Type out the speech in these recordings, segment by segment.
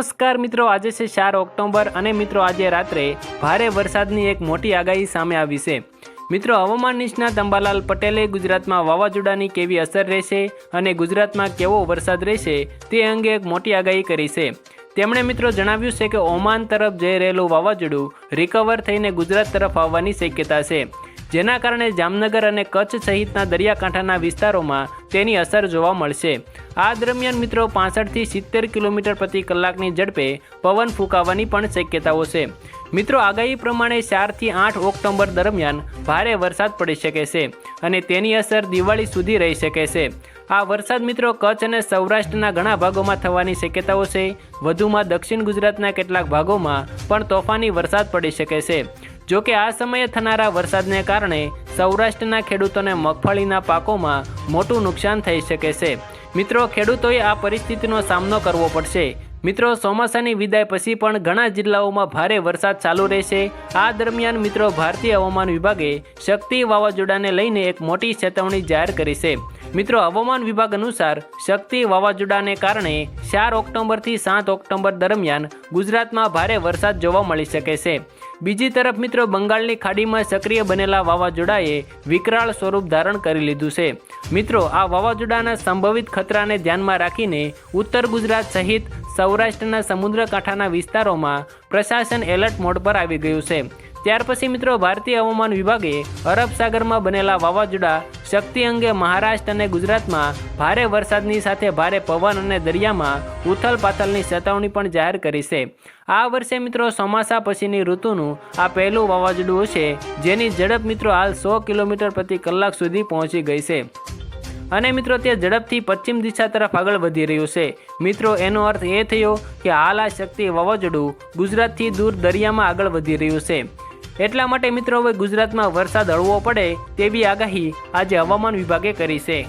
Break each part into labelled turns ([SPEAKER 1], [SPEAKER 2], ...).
[SPEAKER 1] નમસ્કાર મિત્રો, આજે છે ચાર ઓક્ટોબર અને મિત્રો આજે રાત્રે ભારે વરસાદની એક મોટી આગાહી સામે આવી છે. મિત્રો, હવામાન નિષ્ણાત અંબાલાલ પટેલે ગુજરાતમાં વાવાઝોડાની કેવી અસર રહેશે અને ગુજરાતમાં કેવો વરસાદ રહેશે તે અંગે એક મોટી આગાહી કરી છે. તેમણે મિત્રો જણાવ્યું છે કે ઓમાન તરફ જઈ રહેલું વાવાઝોડું રિકવર થઈને ગુજરાત તરફ આવવાની શક્યતા છે. જેના કારણે જામનગર અને કચ્છ સહિતના દરિયાકાંઠાના વિસ્તારોમાં તેની અસર જોવા મળશે. આ દરમિયાન મિત્રો પાસઠથી સિત્તેર કિલોમીટર પ્રતિ કલાકની ઝડપે પવન ફૂંકાવાની પણ શક્યતાઓ છે. મિત્રો આગાહી પ્રમાણે ચારથી આઠ ઓક્ટોબર દરમિયાન ભારે વરસાદ પડી શકે છે અને તેની અસર દિવાળી સુધી રહી શકે છે. આ વરસાદ મિત્રો કચ્છ અને સૌરાષ્ટ્રના ઘણા ભાગોમાં થવાની શક્યતાઓ છે. વધુમાં દક્ષિણ ગુજરાતના કેટલાક ભાગોમાં પણ તોફાની વરસાદ પડી શકે છે. જો કે આ સમયે થનારા વરસાદને કારણે સૌરાષ્ટ્રના ખેડૂતોને મગફળીના પાકોમાં મોટું નુકસાન થઈ શકે છે. મિત્રો, ખેડૂતોએ આ પરિસ્થિતિનો સામનો કરવો પડશે. મિત્રો, ચોમાસાની વિદાય પછી પણ ઘણા જિલ્લાઓમાં ભારે વરસાદ ચાલુ રહેશે. આ દરમિયાન મિત્રો, ભારતીય હવામાન વિભાગે શક્તિ વાવાઝોડાને લઈને એક મોટી ચેતવણી જાહેર કરી છે. મિત્રો, હવામાન વિભાગ અનુસાર શક્તિ વાવાઝોડાને કારણે ચાર ઓક્ટોબરથી સાત ઓક્ટોબર દરમિયાન ગુજરાતમાં ભારે વરસાદ જોવા મળી શકે છે. બીજી તરફ મિત્રો, બંગાળની ખાડીમાં સક્રિય બનેલા વાવાઝોડાએ વિકરાળ સ્વરૂપ ધારણ કરી લીધું છે. મિત્રો, આ વાવાઝોડાના સંભવિત ખતરાને ધ્યાનમાં રાખીને ઉત્તર ગુજરાત સહિત સૌરાષ્ટ્રના સમુદ્રકાંઠાના વિસ્તારોમાં પ્રશાસન એલર્ટ મોડ પર આવી ગયું છે. ત્યાર પછી મિત્રો ભારતીય હવામાન વિભાગે અરબ સાગરમાં બનેલા વાવાઝોડા શક્તિ અંગે મહારાષ્ટ્ર અને ગુજરાતમાં ભારે વરસાદની સાથે ભારે પવન અને દરિયામાં ઉથલ પાથલની ચેતવણી પણ જાહેર કરી છે. આ વર્ષે મિત્રો ચોમાસા પછીની ઋતુનું આ પહેલું વાવાઝોડું હશે, જેની ઝડપ મિત્રો હાલ સો કિલોમીટર પ્રતિ કલાક સુધી પહોંચી ગઈ છે. અને મિત્રો તે ઝડપથી પશ્ચિમ દિશા તરફ આગળ વધી રહ્યું છે. મિત્રો એનો અર્થ એ થયો કે હાલ આ શક્તિ વાવાઝોડું ગુજરાતથી દૂર દરિયામાં આગળ વધી રહ્યું છે. એટલા માટે મિત્રો હવે ગુજરાતમાં વરસાદ હળવો પડે તેવી આગાહી આજે હવામાન વિભાગે કરી છે.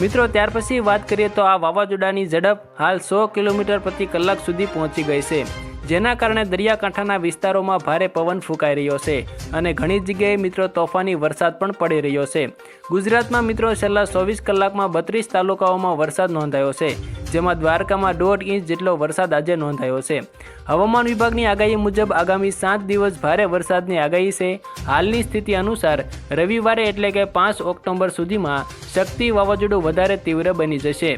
[SPEAKER 1] મિત્રો, ત્યાર પછી વાત કરીએ તો આ વાવાઝોડાની ઝડપ હાલ સો કિલોમીટર પ્રતિ કલાક સુધી પહોંચી ગઈ છે. જેના કારણે દરિયાકાંઠાના વિસ્તારોમાં ભારે પવન ફૂંકાઈ રહ્યો છે અને ઘણી જગ્યાએ મિત્રો તોફાની વરસાદ પણ પડી રહ્યો છે. ગુજરાતમાં મિત્રો છેલ્લા ચોવીસ કલાકમાં બત્રીસ તાલુકાઓમાં વરસાદ નોંધાયો છે, જેમાં દ્વારકામાં દોઢ ઇંચ જેટલો વરસાદ આજે નોંધાયો છે. હવામાન વિભાગની આગાહી મુજબ આગામી સાત દિવસ ભારે વરસાદની આગાહી છે. હાલની સ્થિતિ અનુસાર રવિવારે એટલે કે પાંચ ઓક્ટોબર સુધીમાં શક્તિ વાવાઝોડું વધારે તીવ્ર બની જશે.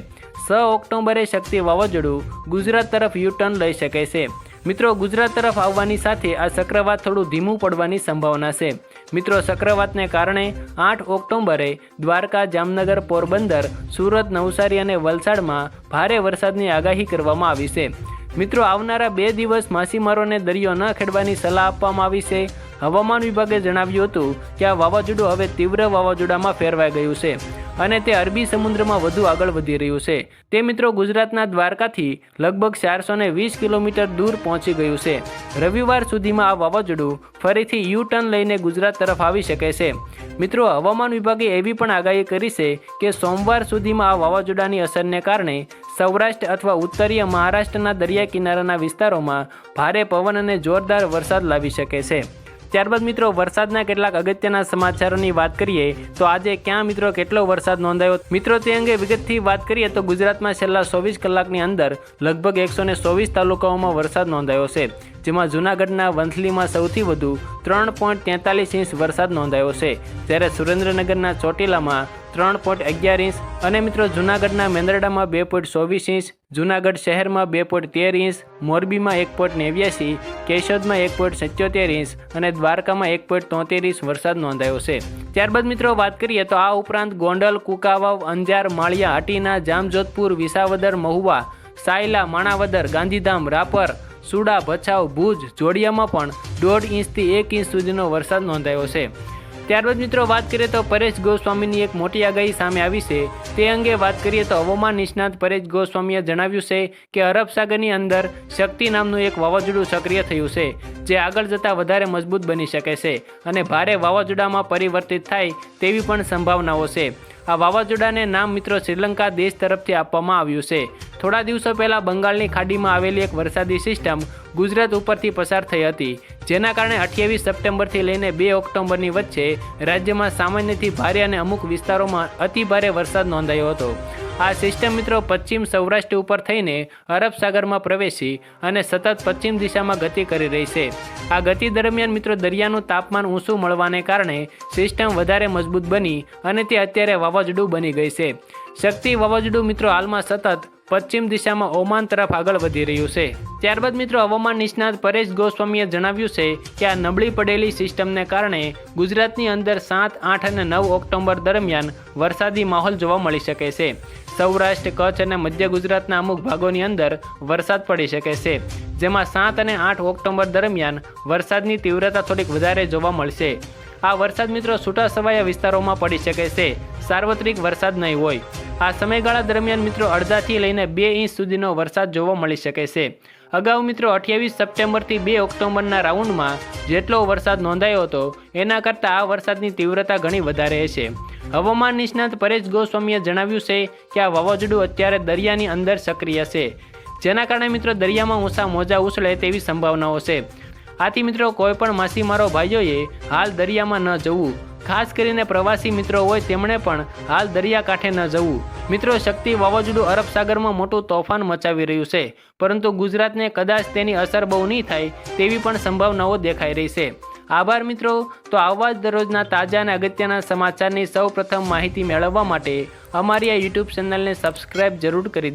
[SPEAKER 1] છ ઓક્ટોબરે શક્તિ વાવાઝોડું ગુજરાત તરફ યુ ટર્ન લઈ શકે છે. મિત્રો, ગુજરાત તરફ આવવાની સાથે આ ચક્રવાત થોડું ધીમું પડવાની સંભાવના છે. મિત્રો, ચક્રવાતને કારણે આઠ ઓક્ટોબરે દ્વારકા, જામનગર, પોરબંદર, સુરત, નવસારી અને વલસાડમાં ભારે વરસાદની આગાહી કરવામાં આવી છે. મિત્રો, આવનારા બે દિવસ માછીમારોને દરિયો ન ખેડવાની સલાહ આપવામાં આવી છે. હવામાન વિભાગે જણાવ્યું હતું કે આ વાવાઝોડું હવે તીવ્ર વાવાઝોડામાં ફેરવાઈ ગયું છે. અને તે અરબી સમુદ્રમાં વધુ આગળ વધી રહ્યું છે. તે મિત્રો ગુજરાતના દ્વારકાથી લગભગ ચારસો વીસ કિલોમીટર દૂર પહોંચી ગયું છે. રવિવાર સુધીમાં આ વાવાઝોડું ફરીથી યુ ટર્ન લઈને ગુજરાત તરફ આવી શકે છે. મિત્રો, હવામાન વિભાગે એવી પણ આગાહી કરી છે કે સોમવાર સુધીમાં આ વાવાઝોડાની અસરને કારણે સૌરાષ્ટ્ર અથવા ઉત્તરીય મહારાષ્ટ્રના દરિયા કિનારાના વિસ્તારોમાં ભારે પવન અને જોરદાર વરસાદ લાવી શકે છે. ત્યારબાદ મિત્રો, વરસાદના કેટલાક અગત્યના સમાચારોની વાત કરીએ, તો આજે ક્યાં મિત્રો કેટલો વરસાદ નોંધાયો? મિત્રો, તે અંગે વિગતથી વાત કરીએ તો ગુજરાતમાં છેલ્લા ચોવીસ કલાકની અંદર લગભગ એકસો ચોવીસ તાલુકાઓમાં વરસાદ નોંધાયો છે, જેમાં જૂનાગઢના વંથલીમાં સૌથી વધુ ત્રણ પોઈન્ટ તેતાલીસ ઇંચ વરસાદ નોંધાયો છે. જ્યારે સુરેન્દ્રનગરના ચોટીલામાં ત્રણ પોઈન્ટ અગિયાર ઇંચ અને મિત્રો જૂનાગઢના મેંદરડામાં બે પોઈન્ટ ચોવીસ ઇંચ, જૂનાગઢ શહેરમાં બે પોઈન્ટ તેર ઇંચ, મોરબીમાં એક પોઈન્ટ નેવ્યાસી, કેશોદમાં એક પોઈન્ટ સત્યોતેર ઇંચ અને દ્વારકામાં એક પોઈન્ટ તોતેર ઇંચ વરસાદ નોંધાયો છે. ત્યારબાદ મિત્રો વાત કરીએ તો આ ઉપરાંત ગોંડલ, કુકાવાવ, અંજાર, માળિયા, હાટીના, જામજોધપુર, વિસાવદર, મહુવા, સાયલા, માણાવદર, ગાંધીધામ, રાપર, સુડા, ભચાઉ, ભુજ, જોડિયામાં પણ દોઢ ઇંચથી એક ઇંચ સુધીનો વરસાદ નોંધાયો છે. ત્યારબાદ મિત્રો વાત કરીએ તો પરેશ ગોસ્વામીની એક મોટી આગાહી સામે આવી છે. તે અંગે વાત કરીએ તો હવામાન નિષ્ણાત પરેશ ગોસ્વામીએ જણાવ્યું છે કે અરબ સાગરની અંદર શક્તિ નામનું એક વાવાઝોડું સક્રિય થયું છે, જે આગળ જતાં વધારે મજબૂત બની શકે છે અને ભારે વાવાઝોડામાં પરિવર્તિત થાય તેવી પણ સંભાવનાઓ છે. આ વાવાઝોડાને નામ મિત્રો શ્રીલંકા દેશ તરફથી આપવામાં આવ્યું છે. થોડા દિવસો પહેલાં બંગાળની ખાડીમાં આવેલી એક વરસાદી સિસ્ટમ ગુજરાત ઉપરથી પસાર થઈ હતી, જેના કારણે અઠ્યાવીસ સપ્ટેમ્બરથી લઈને બે ઓક્ટોબરની વચ્ચે રાજ્યમાં સામાન્યથી ભારે અને અમુક વિસ્તારોમાં અતિભારે વરસાદ નોંધાયો હતો. આ સિસ્ટમ મિત્રો પશ્ચિમ સૌરાષ્ટ્ર ઉપર થઈને અરબ સાગરમાં પ્રવેશી અને સતત પશ્ચિમ દિશામાં ગતિ કરી રહી છે. આ ગતિ દરમિયાન મિત્રો દરિયાનું તાપમાન ઊંચું મળવાને કારણે સિસ્ટમ વધારે મજબૂત બની અને તે અત્યારે વાવાઝોડું બની ગઈ છે. શક્તિ વાવાઝોડું મિત્રો હાલમાં સતત પશ્ચિમ દિશામાં ઓમાન તરફ આગળ વધી રહ્યું છે. ત્યારબાદ મિત્રો હવામાન નિષ્ણાત પરેશ ગોસ્વામીએ જણાવ્યું છે કે આ નબળી પડેલી સિસ્ટમને કારણે ગુજરાતની અંદર સાત, આઠ અને નવ ઓક્ટોબર દરમિયાન વરસાદી માહોલ જોવા મળી શકે છે. સૌરાષ્ટ્ર, કચ્છ અને મધ્ય ગુજરાતના અમુક ભાગોની અંદર વરસાદ પડી શકે છે, જેમાં સાત અને આઠ ઓક્ટોબર દરમિયાન વરસાદની તીવ્રતા થોડીક વધારે જોવા મળશે. આ વરસાદ મિત્રો છૂટાછવાયા વિસ્તારોમાં પડી શકે છે. સાર્વત્રિક વરસાદ નહીં હોય. આ સમયગાળા દરમિયાન મિત્રો અડધાથી લઈને બે ઇંચ સુધીનો વરસાદ જોવા મળી શકે છે. અગાઉ મિત્રો અઠ્યાવીસ સપ્ટેમ્બરથી બે ઓક્ટોબરના રાઉન્ડમાં જેટલો વરસાદ નોંધાયો હતો, એના કરતાં આ વરસાદની તીવ્રતા ઘણી વધારે છે. હવામાન નિષ્ણાત પરેશ ગોસ્વામીએ જણાવ્યું છે કે આ વાવાઝોડું અત્યારે દરિયાની અંદર સક્રિય છે. જેના કારણે મિત્રો દરિયામાં ઊંચા મોજા ઉછળે તેવી સંભાવનાઓ છે. આથી મિત્રો કોઈપણ માછીમારો ભાઈઓએ હાલ દરિયામાં ન જવું. ખાસ કરીને પ્રવાસી મિત્રો હોય તેમણે પણ હાલ દરિયાકાંઠે ન જવું. મિત્રો, શક્તિ વાવાઝોડું અરબ સાગરમાં મોટું તોફાન મચાવી રહ્યું છે, પરંતુ ગુજરાતને કદાચ તેની અસર બહુ નહીં થાય તેવી પણ સંભાવનાઓ દેખાઈ રહી છે. આભાર મિત્રો, તો આવા જ દરરોજના તાજા અને અગત્યના સમાચારની સૌ માહિતી મેળવવા માટે અમારી આ યુટ્યુબ ચેનલને સબસ્ક્રાઇબ જરૂર કરી દે